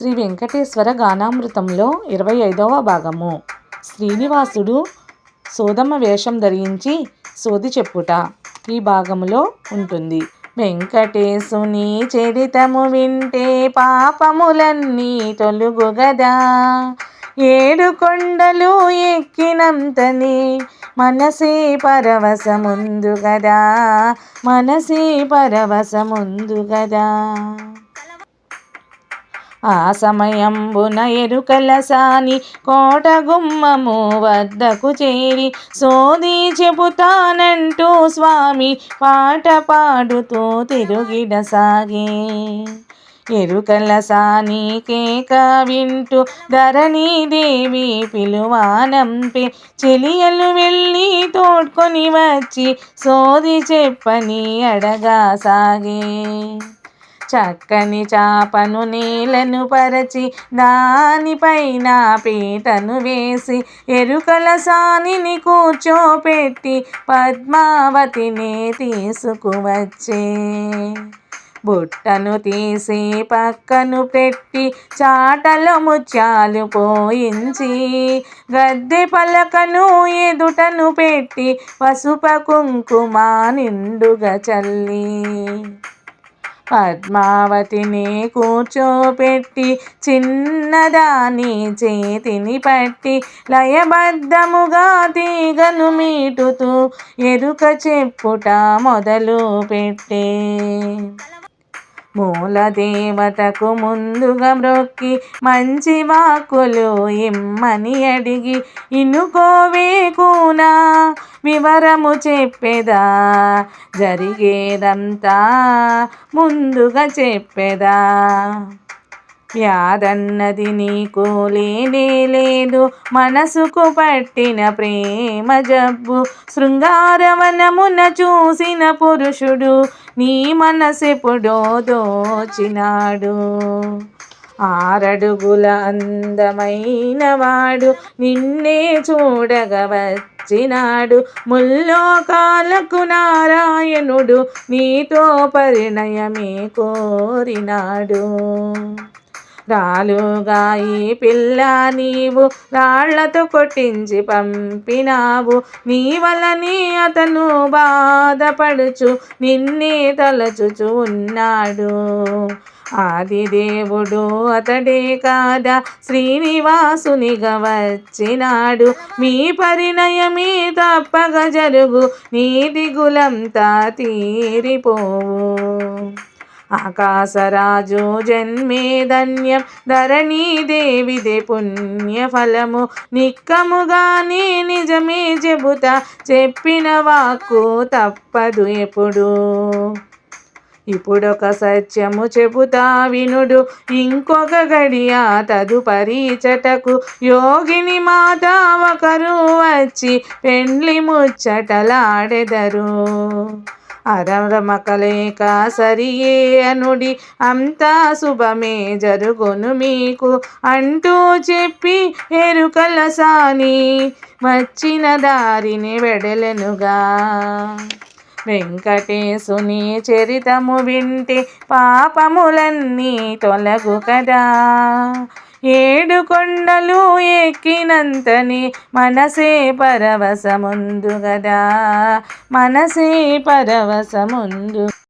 శ్రీ వెంకటేశ్వర గానామృతంలో ఇరవై ఐదవ భాగము. శ్రీనివాసుడు సోదమ్మ వేషం ధరించి సోది చెప్పుట ఈ భాగములో ఉంటుంది. వెంకటేశుని చరితము వింటే పాపములన్నీ తొలుగు గదా ఏడు కొండలు ఎక్కినంతనే మనసే పరవశముందు గదా మనసే పరవశముందు గదా ఆ సమయంబున ఎరుకల సాని కోట గుమ్మము వద్దకు చేరి సోది చెబుతానంటూ స్వామి పాట పాడుతూ తిరుగిడసాగే ఎరుకల సాని కేక వింటూ ధరణీదేవి పిలువానంపే చెలియలు వెళ్ళి తోడ్కొని వచ్చి సోది చెప్పని అడగా సాగే. చక్కని చాపను నీలను పరచి దానిపైన పీటను వేసి ఎరుకల సానిని కూర్చోపెట్టి పద్మావతిని తీసుకువచ్చే బుట్టను తీసి పక్కను పెట్టి చాటల ముత్యాలు పోయించి గద్దె పలకను ఎదుటను పెట్టి పసుప కుంకుమ నిండుగా చల్లి పద్మావతిని కూర్చోపెట్టి చిన్నదాని చేతిని పట్టి లయబద్ధముగా తీగను మీటుతూ ఎరుక చెప్పుట మొదలు పెట్టే. మూలదేవతకు ముందుగా మ్రొక్కి మంచి వాక్కులు ఇమ్మని అడిగి ఇనుకోవే వివరము చెప్పేదా? జరిగేదంతా ముందుగా చెప్పేదా? వ్యాధన్నది నీకు లేనే లేదు. మనసుకు పట్టిన ప్రేమ జబ్బు. శృంగారవనమున చూసిన పురుషుడు నీ మనసెప్పుడో దోచినాడు. ఆరడుగుల అందమైన వాడు నిన్నే చూడగా వచ్చినాడు. ముల్లోకాలకు నారాయణుడు నీతో పరిణయమే కోరినాడు. రాలుగా ఈ పిల్ల నీవు రాళ్ళతో కొట్టించి పంపినావు. నీ వలని అతను బాధపడుచు నిన్నే తలచుచు ఉన్నాడు. ఆదిదేవుడు అతడే కాదా? శ్రీనివాసునిగా వచ్చినాడు. మీ పరిణయమే తప్పగ జరుగు నీ దిగులంతా తీరిపోవు. ఆకాశరాజు జన్మే ధన్యం ధరణీదేవిదే పుణ్యఫలము. నిక్కముగానే నిజమే చెబుతా చెప్పిన వాక్కు తప్పదు ఎప్పుడు. ఇప్పుడొక సత్యము చెబుతా వినుడు ఇంకొక గడియ తదుపరి చటకు. యోగిని మాత ఒకరు వచ్చి పెండ్లి ముచ్చటలాడెదరు. అరమకలేక సరియే అనుడి అంతా శుభమే జరుగును మీకు. అంటూ చెప్పి ఎరుకల సాని వచ్చిన దారిని వెడలెనుగా. వెంకటేశుని చరితము వింటే పాపములన్నీ తొలగు కదా. ఏడు కొండలు ఎక్కినంతని మనసే పరవశముందు గదా మనసే పరవశముందు